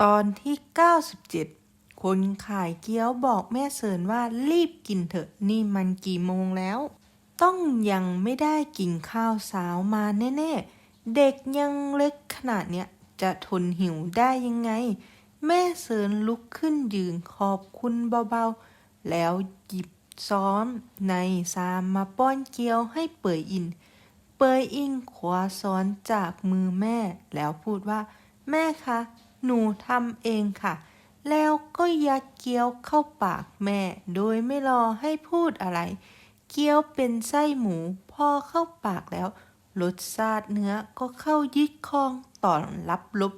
ตอนที่ 97 คนขายเกี๊ยวบอกแม่เสิร์นว่ารีบกินเถอะนี่มันกี่โมงแล้ว ต้องยังไม่ได้กินข้าวสาวมาแน่ๆ เด็กยังเล็กขนาดเนี้ยจะทนหิวได้ยังไง แม่เสิร์นลุกขึ้นยืนขอบคุณเบาๆ แล้วหยิบซ้อมในซามมาป้อนเกี๊ยวให้เปยอิน เปยอิงขวาซ้อนจากมือแม่แล้วพูดว่า แม่คะ หนูทำเองค่ะ แล้วก็ยัดเกี๊ยวเข้าปากแม่ โดยไม่รอให้พูดอะไร เกี๊ยวเป็นไส้หมู พอเข้าปากแล้วรสชาติเนื้อก็เข้ายึดคองต่อนรับลบ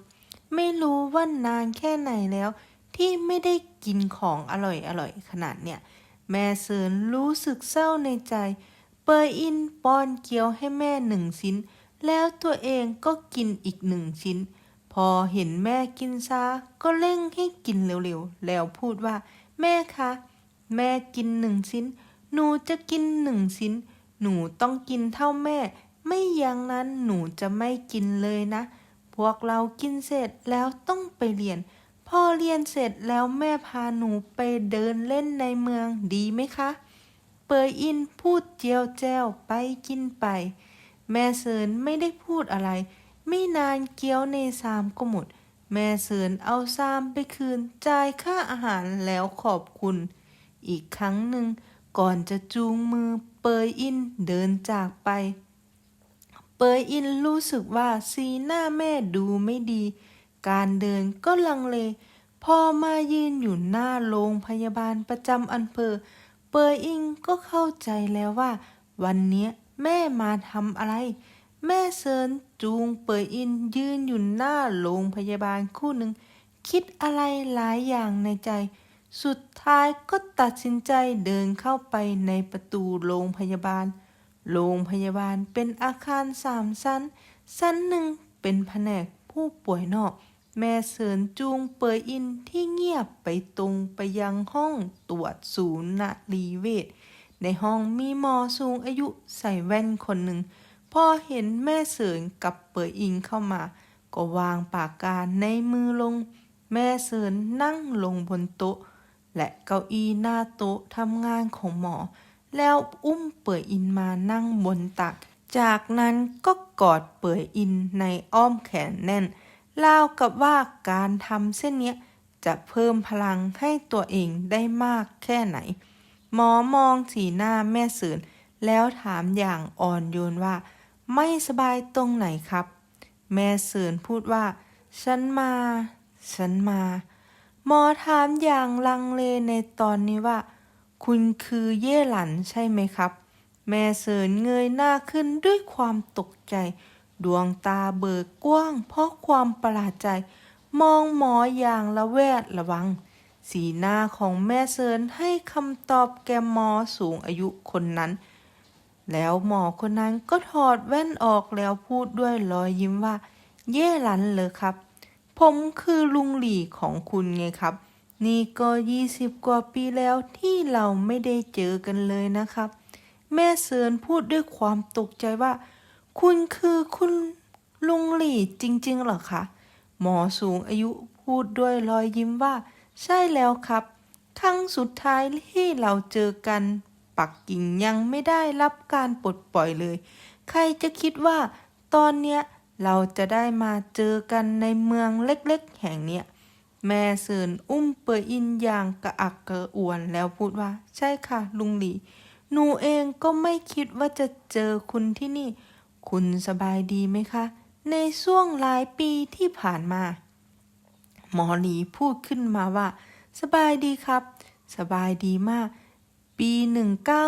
ไม่รู้ว่านานแค่ไหนแล้ว ที่ไม่ได้กินของอร่อยอร่อยๆขนาดเนี่ย แม่เซินรู้สึกเศร้าในใจ เปยอินป้อนเกี๊ยวให้แม่หนึ่งชิ้น แล้วตัวเองก็กินอีกหนึ่งชิ้น พอเห็นแม่กินซาก็เร่งให้กินเร็วๆ แล้วพูดว่า แม่คะ แม่กินหนึ่งชิ้น หนูจะกินหนึ่งชิ้น หนูต้องกินเท่าแม่ ไม่อย่างนั้นหนูจะไม่กินเลยนะ พวกเรากินเสร็จแล้วต้องไปเรียน พอเรียนเสร็จแล้วแม่พาหนูไปเดินเล่นในเมืองดีไหมคะ เปยอินพูดเจียวแจ้วไปกินไป แม่เสินไม่ได้พูดอะไร ไม่นานเกี๊ยวในซามก็หมด แม่เสินเอาซามไปคืนจ่ายค่าอาหารแล้วขอบคุณ อีกครั้งหนึ่งก่อนจะจูงมือเปยอินเดินจากไป เปยอินรู้สึกว่าสีหน้าแม่ดูไม่ดี การเดินก็ลังเล พอมายืนอยู่หน้าโรงพยาบาลประจำอำเภอ เปยอิงก็เข้าใจแล้วว่า วันนี้แม่มาทำอะไร แม่เซินจูงเปยอินยืนอยู่หน้าโรงพยาบาลคู่หนึ่ง คิดอะไรหลายอย่างในใจ สุดท้ายก็ตัดสินใจเดินเข้าไปในประตูโรงพยาบาล โรงพยาบาลเป็นอาคารสามชั้น ชั้นหนึ่งเป็นแผนกผู้ป่วยนอก แม่เสินจูงเปยอินที่เงียบไปตรงไปยังห้องตรวจศูนย์นรีเวชในห้องมีหมอสูงอายุใส่แว่นคนหนึ่ง พอเห็นแม่เสินกับเปยอิงเข้ามา ก็วางปากกาในมือลง แม่เสินนั่งลงบนโต๊ะ และเก้าอี้หน้าโต๊ะทำงานของหมอ แล้วอุ้มเปยอินมานั่งบนตัก จากนั้นก็กอดเปยอินในอ้อมแขนแน่นรากับว่าการทำเส้นเนี้ยจะเพิ่มพลังให้ตัวเองได้มากแค่ไหน หมอมองสีหน้าแม่เสืนแล้วถามอย่างอ่อนโยนว่า ไม่สบายตรงไหนครับ แม่เสืนพูดว่า ฉันมา ฉันมา หมอถามอย่างลังเลในตอนนี้ว่า คุณคือเย่หลันใช่ไหมครับ แม่เสินเงยหน้าขึ้นด้วยความตกใจ ดวงตาเบิกกว้าง เพราะความประหลาดใจ มองหมออย่างละแวดระวัง สีหน้าของแม่เสินให้คำตอบแกหมอสูงอายุคนนั้น แล้วหมอคนนั้นก็ถอดแว่นออกแล้วพูดด้วยรอยยิ้มว่า เย่หลันเลยครับ ผมคือลุงหลี่ของคุณไงครับ นี่ก็ยี่สิบกว่าปีแล้วที่เราไม่ได้เจอกันเลยนะครับ แม่เซินพูดด้วยความตกใจว่า คุณคือคุณลุงหลี่จริงๆเหรอคะหมอสูงอายุพูดด้วยรอยยิ้มว่า ใช่แล้วครับ ครั้งสุดท้ายที่เราเจอกัน ปักกิ่งยังไม่ได้รับการปลดปล่อยเลย ใครจะคิดว่าตอนเนี้ยเราจะได้มาเจอกันในเมืองเล็กๆ แห่งเนี้ยแม่เสินอุ้มเปยอินอย่างกระอักกระอ่วนแล้วพูดว่า ใช่ค่ะ ลุงหลี หนูเองก็ไม่คิดว่าจะเจอคุณที่นี่ คุณสบายดีไหมคะ ในช่วงหลายปีที่ผ่านมา หมอหลีพูดขึ้นมาว่า สบายดีครับ สบายดีมาก ปี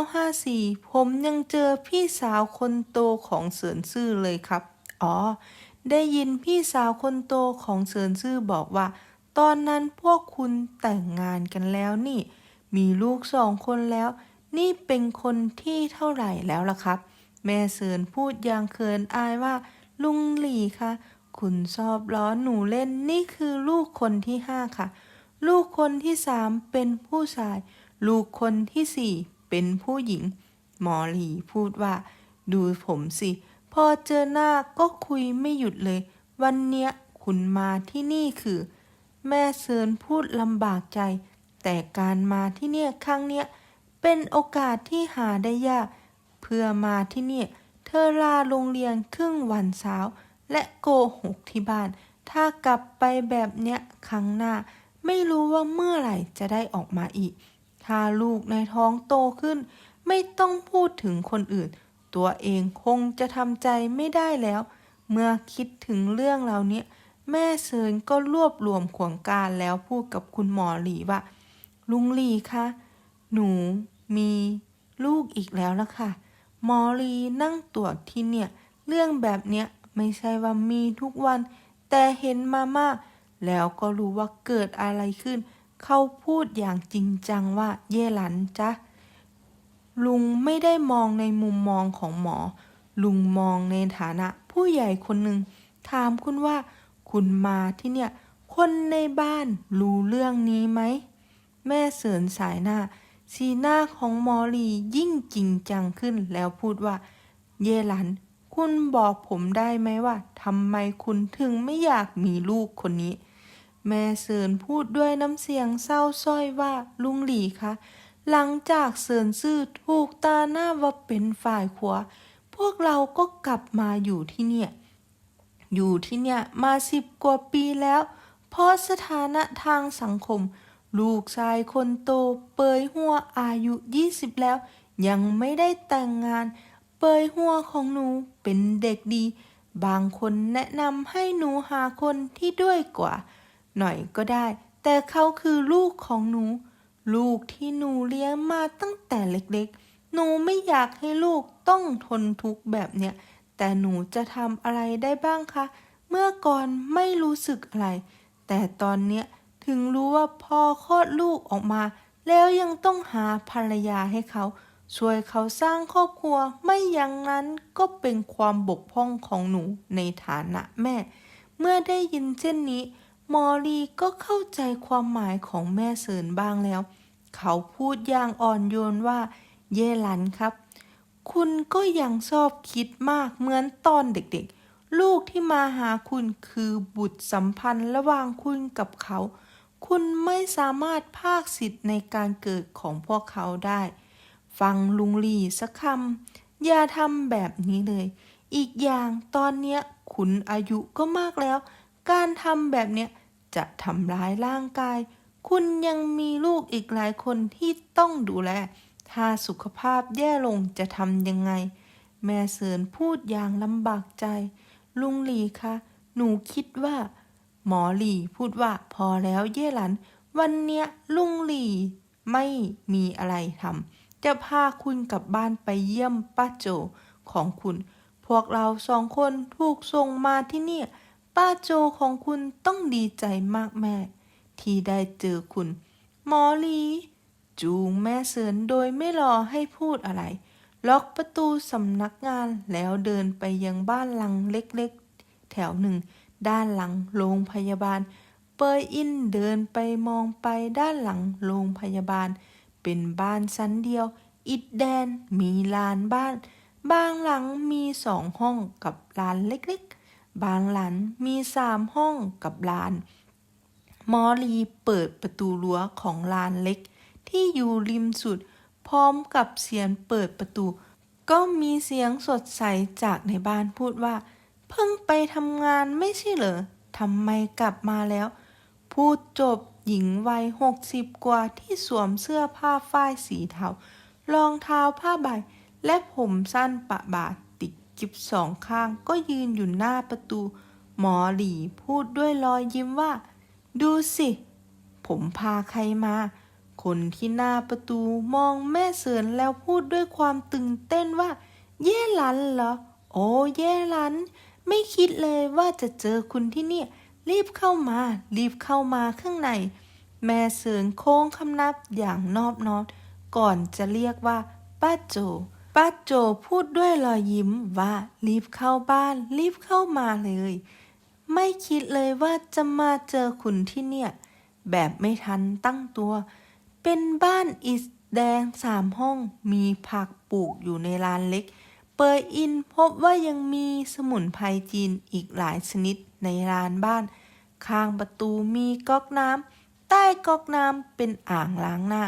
1954 ผมยังเจอพี่สาวคนโตของเสินซื่อเลยครับ อ๋อ ได้ยินพี่สาวคนโตของเสินซื่อบอกว่า ตอนนั้นพวกคุณแต่งงานกันแล้วนี่ มีลูกสองคนแล้ว นี่เป็นคนที่เท่าไหร่แล้วล่ะครับ แม่เสินพูดอย่างเขินอายว่า ลุงหลี่คะคุณชอบล้อหนูเล่นนี่คือลูกคนที่ห้าค่ะ ลูกคนที่สามเป็นผู้ชาย ลูกคนที่สี่เป็นผู้หญิง หมอหลีพูดว่า ดูผมสิ พอเจอหน้าก็คุยไม่หยุดเลย วันเนี้ยคุณมาที่นี่คือ แม่เซินพูดลำบากใจ แต่การมาที่เนี่ยครั้งเนี้ยเป็นโอกาสที่หาได้ยาก เพื่อมาที่เนี่ย เธอลาโรงเรียนครึ่งวันเช้าและโกหกที่บ้าน ถ้ากลับไปแบบเนี้ยครั้งหน้า ไม่รู้ว่าเมื่อไหร่จะได้ออกมาอีก ถ้าลูกในท้องโตขึ้น ไม่ต้องพูดถึงคนอื่น ตัวเองคงจะทำใจไม่ได้แล้ว เมื่อคิดถึงเรื่องเหล่านี้แม่เซินก็รวบรวมขวงการแล้วพูดกับคุณหมอหลีว่า ลุงหลีคะ หนูมีลูกอีกแล้วละค่ะ หมอหลีนั่งตรวจที่เนี่ย เรื่องแบบเนี้ยไม่ใช่ว่ามีทุกวัน แต่เห็นมามากแล้วก็รู้ว่าเกิดอะไรขึ้น เขาพูดอย่างจริงจังว่าเย่หลันจ๊ะ ลุงไม่ได้มองในมุมมองของหมอ ลุงมองในฐานะ ผู้ใหญ่คนหนึ่งถามคุณว่า คุณมาที่เนี่ย คนในบ้านรู้เรื่องนี้ไหม แม่เสริญสายหน้า สีหน้าของมอลียิ่งจริงจังขึ้นแล้วพูดว่า เยหลัน คุณบอกผมได้ไหมว่าทำไมคุณถึงไม่อยากมีลูกคนนี้ แม่เสินพูดด้วยน้ำเสียงเศร้าส้อยว่าลุงหลีคะ หลังจากเสินซื่อถูกตาหน้าว่าเป็นฝ่ายขวาพวกเราก็กลับมาอยู่ที่เนี่ย อยู่ที่เนี่ยมาสิบกว่าปีแล้ว เพราะสถานะทางสังคม ลูกชายคนโตเปยหัวอายุ20แล้ว ยังไม่ได้แต่งงาน เปยหัวของหนูเป็นเด็กดี บางคนแนะนำให้หนูหาคนที่ด้วยกว่า หน่อยก็ได้ แต่เขาคือลูกของหนู ลูกที่หนูเลี้ยงมาตั้งแต่เล็กๆ หนูไม่อยากให้ลูกต้องทนทุกข์แบบเนี้ย แต่หนูจะทำอะไรได้บ้างคะ เมื่อก่อนไม่รู้สึกอะไร แต่ตอนเนี้ยถึงรู้ว่าพอคลอดลูกออกมา แล้วยังต้องหาภรรยาให้เขาช่วยเขาสร้างครอบครัวไม่อย่างนั้นก็เป็นความบกพร่องของหนูในฐานะแม่ เมื่อได้ยินเช่นนี้ มอรีก็เข้าใจความหมายของแม่เสินบ้างแล้ว เขาพูดอย่างอ่อนโยนว่า เย่หลันครับ คุณก็ยังชอบคิดมากเหมือนตอนเด็กๆ ลูกที่มาหาคุณคือบุตรสัมพันธ์ระหว่างคุณกับเขา คุณไม่สามารถภาคสิทธิ์ในการเกิดของพวกเขาได้ ฟังลุงลีสักคำอย่าทำแบบนี้เลย อีกอย่างตอนเนี้ยคุณอายุก็มากแล้วการทำแบบเนี้ย จะทำร้ายร่างกาย คุณยังมีลูกอีกหลายคนที่ต้องดูแล ถ้าสุขภาพแย่ลงจะทำยังไง แม่เสินพูดอย่างลำบากใจ ลุงหลีคะ หนูคิดว่า หมอหลีพูดว่าพอแล้วเย่หลัน วันเนี้ยลุงหลีไม่มีอะไรทำจะพาคุณกลับบ้านไปเยี่ยมป้าโจของคุณ พวกเราสองคนถูกส่งมาที่เนี่ย ป้าโจของคุณต้องดีใจมากแม่ ที่ได้เจอคุณ หมอหลี จูงแม่เสินโดยไม่รอให้พูดอะไร ล็อกประตูสำนักงานแล้วเดินไปยังบ้านหลังเล็กๆ แถวหนึ่ง ด้านหลังโรงพยาบาล เปยอินเดินไปมองไปด้านหลังโรงพยาบาล เป็นบ้านชั้นเดียว อิดแดนมีลานบ้าน บางหลังมีสองห้องกับลานเล็กๆ บางหลังมีสามห้องกับลาน มอลีเปิดประตูรั้วของลานเล็ก ที่อยู่ริมสุด พร้อมกับเสียงเปิดประตู ก็มีเสียงสดใสจากในบ้านพูดว่า เพิ่งไปทำงานไม่ใช่เหรอทำไมกลับมาแล้ว พูดจบหญิงวัยหกสิบกว่าที่สวมเสื้อผ้าฝ้ายสีเทารองเท้าผ้าใบ และผมสั้นปะบาดติด กิบสองข้างก็ยืนอยู่หน้าประตู หมอหลีพูดด้วยรอยยิ้มว่า ดูสิ ผมพาใครมา คนที่หน้าประตูมองแม่เสือนแล้วพูดด้วยความตื่นเต้นว่า เย่หลันเหรอ โอ้เย่หลัน ไม่คิดเลยว่าจะเจอคุณที่นี่ รีบเข้ามา รีบเข้ามาข้างใน แม่เสือนโค้งคำนับอย่างนอบน้อมก่อนจะเรียกว่าป้าโจ ป้าโจพูดด้วยรอยยิ้มว่ารีบเข้าบ้าน รีบเข้ามาเลย ไม่คิดเลยว่าจะมาเจอคุณที่เนี่ย แบบไม่ทันตั้งตัว เป็นบ้านอิฐแดงสามห้อง มีผักปลูกอยู่ในลานเล็ก เปยอินพบว่ายังมีสมุนไพรจีนอีกหลายชนิดในลานบ้าน ข้างประตูมีก๊อกน้ำใต้ก๊อกน้ำเป็นอ่างล้างหน้า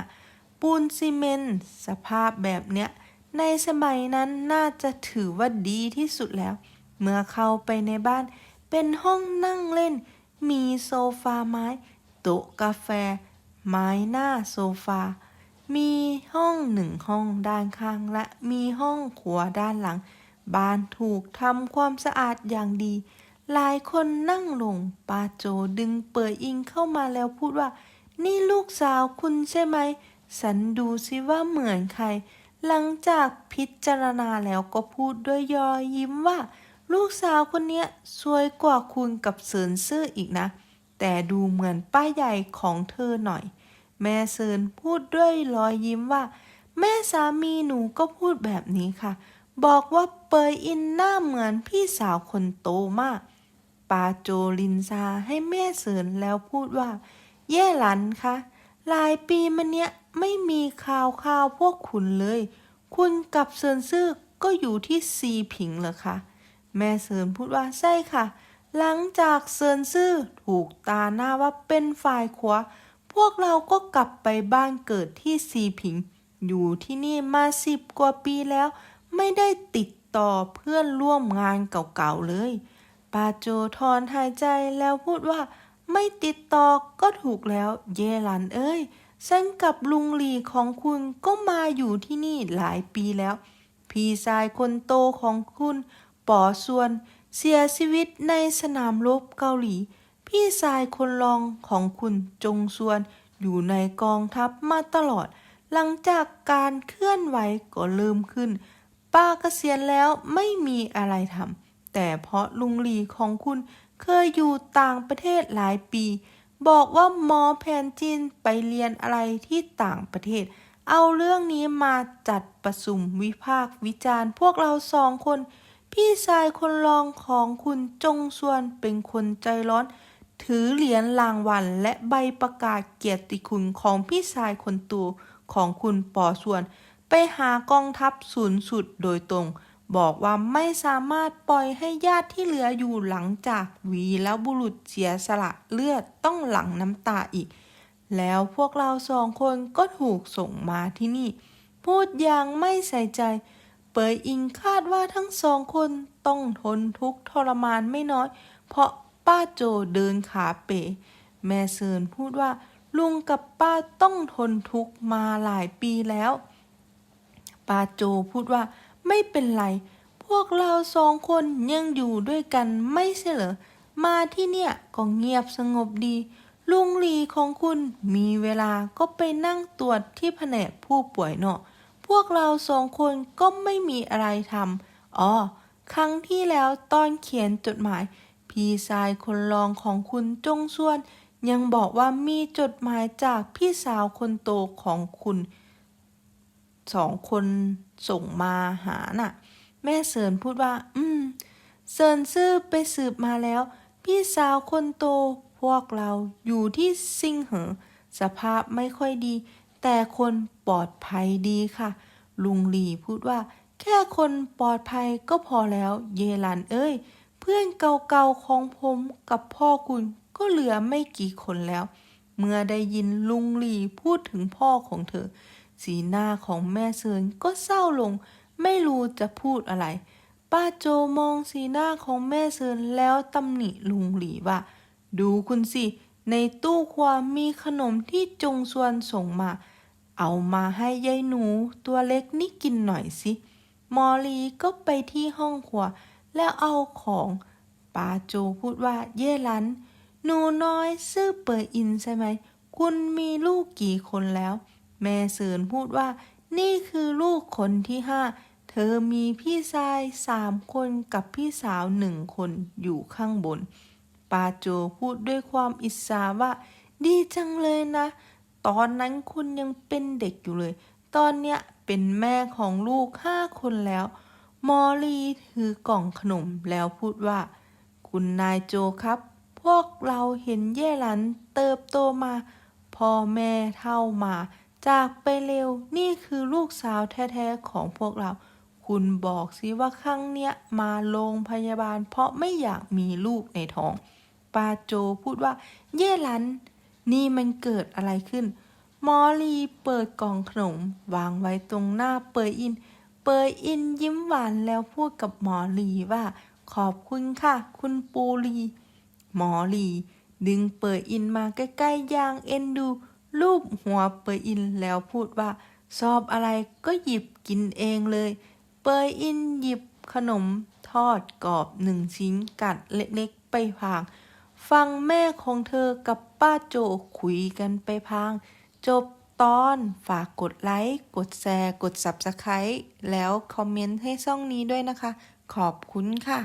ปูนซีเมนต์สภาพแบบเนี้ย ในสมัยนั้นน่าจะถือว่าดีที่สุดแล้ว เมื่อเข้าไปในบ้าน เป็นห้องนั่งเล่น มีโซฟาไม้ โต๊ะกาแฟ ไม้หน้าโซฟา มีห้องหนึ่งห้องด้านข้างและมีห้องครัวด้านหลัง บ้านถูกทำความสะอาดอย่างดี หลายคนนั่งลงปาโจดึงเปิดอิงเข้ามาแล้วพูดว่า นี่ลูกสาวคุณใช่ไหมสันดูสิว่าเหมือนใคร หลังจากพิจารณาแล้วก็พูดด้วยยอยยิ้มว่า ลูกสาวคนเนี้ยสวยกว่าคุณกับเซินซื่ออีกนะ แต่ดูเหมือนป้าใหญ่ของเธอหน่อย แม่เซินพูดด้วยรอยยิ้มว่า แม่สามีหนูก็พูดแบบนี้ค่ะ บอกว่าเปยอินหน้าเหมือนพี่สาวคนโตมากปาโจลินซาให้แม่เสริญแล้วพูดว่าแย่หลันค่ะ หลายปีมาเนี้ยไม่มีข่าวข่าวพวกคุณเลย คุณกับเซินซื่อก็อยู่ที่ซีผิงเหรอคะแม่เสริญพูดว่าใช่ค่ะ หลังจากเซินซื่อถูกตาหน้าว่าเป็นฝ่ายขวาพวกเราก็กลับไปบ้านเกิดที่ซีผิง อยู่ที่นี่มาสิบกว่าปีแล้ว ไม่ได้ติดต่อเพื่อนร่วมงานเก่าๆเลยปาโจถอนหายใจแล้วพูดว่า ไม่ติดต่อก็ถูกแล้วเยหลันเอ้ย ฉันกับลุงหลีของคุณก็มาอยู่ที่นี่หลายปีแล้ว พี่ชายคนโตของคุณป๋อส่วน เสียชีวิตในสนามรบเกาหลี พี่ชายคนรองของคุณจงส่วน อยู่ในกองทัพมาตลอด หลังจากการเคลื่อนไหวก็เริ่มขึ้น ป้าเกษียณแล้วไม่มีอะไรทำแต่เพราะลุงหลีของคุณ เคยอยู่ต่างประเทศหลายปี บอกว่าหมอแผนจีนไปเรียนอะไรที่ต่างประเทศ เอาเรื่องนี้มาจัดประสุมวิพากษ์วิจารณ์ พวกเราสองคน พี่ชายคนรองของคุณจงส่วนเป็นคนใจร้อน ถือเหรียญรางวัลและใบประกาศเกียรติคุณของพี่ชายคนโตของคุณปอส่วน ไปหากองทัพศูนย์สุดโดยตรง บอกว่าไม่สามารถปล่อยให้ญาติที่เหลืออยู่หลังจากวีแล้วบุรุษเสียสละเลือดต้องหลั่งน้ำตาอีก แล้วพวกเราสองคนก็ถูกส่งมาที่นี่ พูดอย่างไม่ใส่ใจ เปยอิงคาดว่าทั้งสองคนต้องทนทุกข์ทรมานไม่น้อย เพราะป้าโจเดินขาเป๋ แม่เซินพูดว่าลุงกับป้าต้องทนทุกข์มาหลายปีแล้ว ป้าโจพูดว่า ไม่เป็นไร พวกเราสองคนยังอยู่ด้วยกันไม่ใช่เหรอ มาที่เนี่ยก็เงียบสงบดี ลุงหลีของคุณมีเวลาก็ไปนั่งตรวจที่แผนกผู้ป่วยเนาะ พวกเราสองคนก็ไม่มีอะไรทำอ๋อ ครั้งที่แล้วตอนเขียนจดหมาย พี่ชายคนรองของคุณจงส่วน ยังบอกว่ามีจดหมายจากพี่สาวคนโตของคุณสองคน ส่งมาหาน่ะ แม่เสินพูดว่า อืมเซินซื่อไปสืบมาแล้ว พี่สาวคนโตพวกเราอยู่ที่ซิงเหอสภาพไม่ค่อยดี แต่คนปลอดภัยดีค่ะ ลุงหลีพูดว่า แค่คนปลอดภัยก็พอแล้ว เยลันเอ้ย เพื่อนเก่าๆของผมกับพ่อคุณก็เหลือไม่กี่คนแล้ว เมื่อได้ยินลุงหลีพูดถึงพ่อของเธอ สีหน้าของแม่เซินก็เศร้าลง ไม่รู้จะพูดอะไร ป้าโจมองสีหน้าของแม่เซินแล้วตำหนิลุงหลีว่า ดูคุณสิ ในตู้ครัวมีขนมที่จงส่วนส่งมา เอามาให้ยายหนูตัวเล็กนี่กินหน่อยสิ มอลีก็ไปที่ห้องครัว แล้วเอาของป้าโจพูดว่าเย่ลันหนูน้อยซื่อเปิดอินใช่ไหม คุณมีลูกกี่คนแล้ว แม่เสริญพูดว่า นี่คือลูกคนที่ห้าเธอมีพี่ชายสามคนกับพี่สาวหนึ่งคนอยู่ข้างบน ปาโจพูดด้วยความอิจฉาว่า ดีจังเลยนะ ตอนนั้นคุณยังเป็นเด็กอยู่เลย ตอนเนี้ยเป็นแม่ของลูกห้าคนแล้ว มอลีถือกล่องขนมแล้วพูดว่า คุณนายโจครับ พวกเราเห็นเย่หลันเติบโตมา พ่อแม่เท่ามา จากไปเร็วนี่คือลูกสาวแท้ๆของพวกเรา คุณบอกสิว่าครั้งเนี้ยมาโรงพยาบาล เพราะไม่อยากมีลูกในท้องปาโจพูดว่า เย่หลัน นี่มันเกิดอะไรขึ้นหมอลีเปิดกล่องขนมวางไว้ตรงหน้าเปยอิน เปยอินยิ้มหวานแล้วพูดกับหมอลีว่า ขอบคุณค่ะ คุณปูลี หมอลี ดึงเปยอินมาใกล้ๆอย่างเอ็นดู รูปหัวเปยอินแล้วพูดว่าชอบอะไรก็หยิบกินเองเลย เปยอินหยิบขนมทอดกรอบหนึ่งชิ้นกัดเล็กๆไปพาง ฟังแม่ของเธอกับป้าโจคุยกันไปพาง จบตอนฝากกดไลค์ กดแชร์ กด Subscribe แล้วคอมเมนต์ให้ช่องนี้ด้วยนะคะ ขอบคุณค่ะ